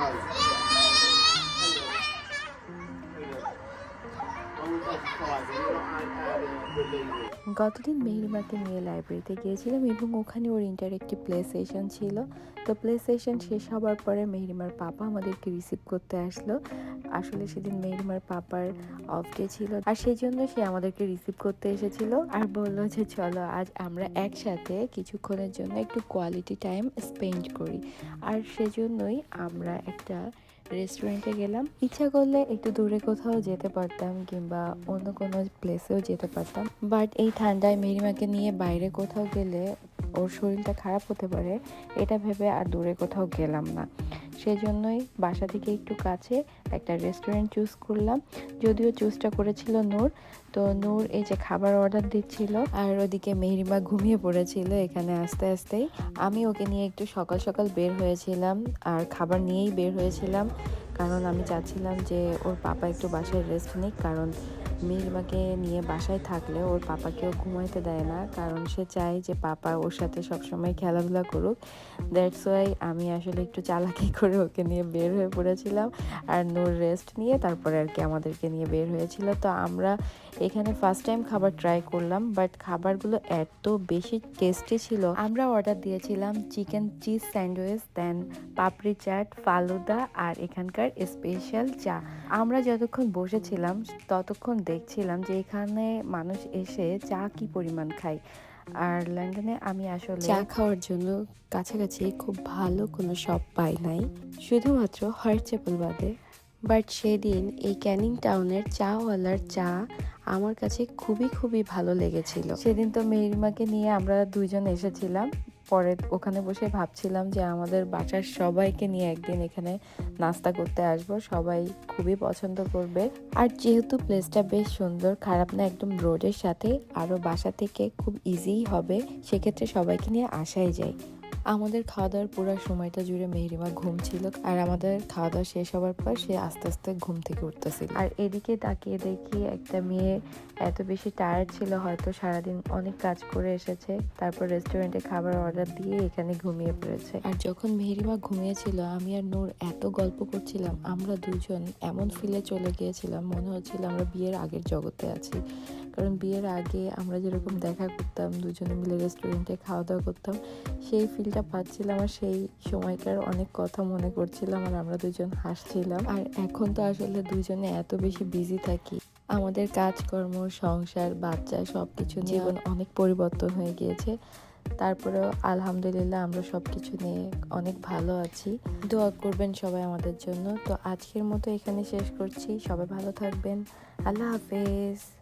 Yeah. গতদিন মেহরিমাকে নিয়ে লাইব্রেরিতে গিয়েছিলাম এবং ওখানে ওর ইন্টারেক্টিভ প্লে সেশন ছিল। তো প্লে সেশন শেষ হবার পরে মেহরিমার পাপা আমাদেরকে রিসিভ করতে আসলো। আসলে সেদিন মেহরিমার পাপার অফ ডে ছিল আর সেই জন্য সে আমাদেরকে রিসিভ করতে এসেছিল আর বলল যে, চলো, আজ আমরা একসাথে কিছুক্ষণের জন্য একটু কোয়ালিটি টাইম স্পেন্ড করি। আর সেজন্যই আমরা একটা রেস্টুরেন্টে গেলাম। ইচ্ছা করলে একটু দূরে কোথাও যেতে পারতাম কিংবা অন্য কোনো প্লেসেও যেতে পারতাম। বাট এই ঠান্ডায় মেরিমাকে নিয়ে বাইরে কোথাও গেলে ওর শরীরটা খারাপ হতে পারে, এটা ভেবে আর দূরে কোথাও গেলাম না। সেই জন্যই বাসা থেকে একটু কাছে একটা রেস্টুরেন্ট চুজ করলাম। যদিও চুজটা করেছিল নূর, তো নূর এই যে খাবার অর্ডার দিচ্ছিল আর ওদিকে মেহরিমা ঘুমিয়ে পড়েছিল এখানে আস্তে আস্তেই। আমি ওকে নিয়ে একটু সকাল সকাল বের হয়েছিলাম আর খাবার নিয়েই বের হয়েছিলাম। কারণ আমি চাচ্ছিলাম যে ওর পাপা একটু বাসায় রেস্ট নিক, কারণ মেহরিমাকে নিয়ে বাসায় থাকলে ওর পাপাকেও ঘুমাইতে দেয় না, কারণ সে চায় যে পাপা ওর সাথে সবসময় খেলাধুলা করুক। দ্যাটস ওয়াই আমি আসলে একটু চালাকি করে ওকে নিয়ে বের হয়ে পড়েছিলাম আর নূর রেস্ট নিয়ে তারপরে আর কি আমাদেরকে নিয়ে বের হয়েছিল। তো আমরা এখানে ফার্স্ট টাইম খাবার ট্রাই করলাম বাট খাবারগুলো এত বেশি টেস্টি ছিল। আমরা অর্ডার দিয়েছিলাম chicken cheese sandwich then papdi chaat, falooda আর এখানকার স্পেশাল চা। আমরা যতক্ষণ বসেছিলাম, ততক্ষণ দেখছিলাম যে এখানে মানুষ এসে চা কি পরিমাণ খায়। আর লন্ডনে আমি আসলে চা খাওয়ার জন্য কাছাকাছি খুব ভালো কোনো শপ পাই নাই। শুধুমাত্র হোয়াইট চ্যাপেল বাদে। বাট সেদিন এই ক্যানিং টাউনের চাওয়ালার চা আমার কাছে খুবই খুবই ভালো লেগেছিল। সেদিন তো মেহরিমাকে নিয়ে আমরা দুইজন এসেছিলাম। পরে ওখানে বসে ভাবছিলাম যে আমাদের বাসার সবাইকে নিয়ে একদিন এখানে নাস্তা করতে আসব। সবাই খুবই পছন্দ করবে। আর যেহেতু প্লেসটা বেশ সুন্দর, খারাপ না, একদম রোডের সাথে। আরও বাসা থেকে খুব ইজিই হবে। সেক্ষেত্রে সবাইকে নিয়ে আসাই যায়। আমাদের খাওয়া দাওয়ার পুরো সময়টা জুড়ে মেহরিমা ঘুম ছিল আর আমাদের খাওয়া দাওয়া শেষ হওয়ার পর সে আস্তে আস্তে ঘুম থেকে উঠতেছিল। আর এদিকে তাকিয়ে দেখি একটা মেয়ে এত বেশি টায়ার্ড ছিল হয়তো সারাদিন অনেক কাজ করে এসেছে তারপর রেস্টুরেন্টে খাবার অর্ডার দিয়ে এখানে ঘুমিয়ে পড়েছে। আর যখন মেহরিমা ঘুমিয়েছিল আমি আর নূর এত গল্প করছিলাম আমরা দুজন এমন ফিলে চলে গিয়েছিলাম মনে হচ্ছিল আমরা বিয়ের আগের জগতে আছি। কারণ বিয়ের আগে আমরা যেরকম দেখা করতাম দুজনে মিলে রেস্টুরেন্টে খাওয়া দাওয়া করতাম সেই ফিলটা পাচ্ছিলাম আর সেই সময়কার অনেক কথা মনে করছিলাম আর আমরা দুজন হাসছিলাম। আর এখন তো আসলে দুজনে এত বেশি বিজি থাকি। আমাদের কাজকর্ম সংসার বাচ্চা সব কিছু জীবন অনেক পরিবর্তন হয়ে গিয়েছে। তারপরেও আলহামদুলিল্লাহ আমরা সব কিছু নিয়ে অনেক ভালো আছি। দোয়া করবেন সবাই আমাদের জন্য। তো আজকের মতো এখানে শেষ করছি। সবাই ভালো থাকবেন। আল্লাহ হাফেজ।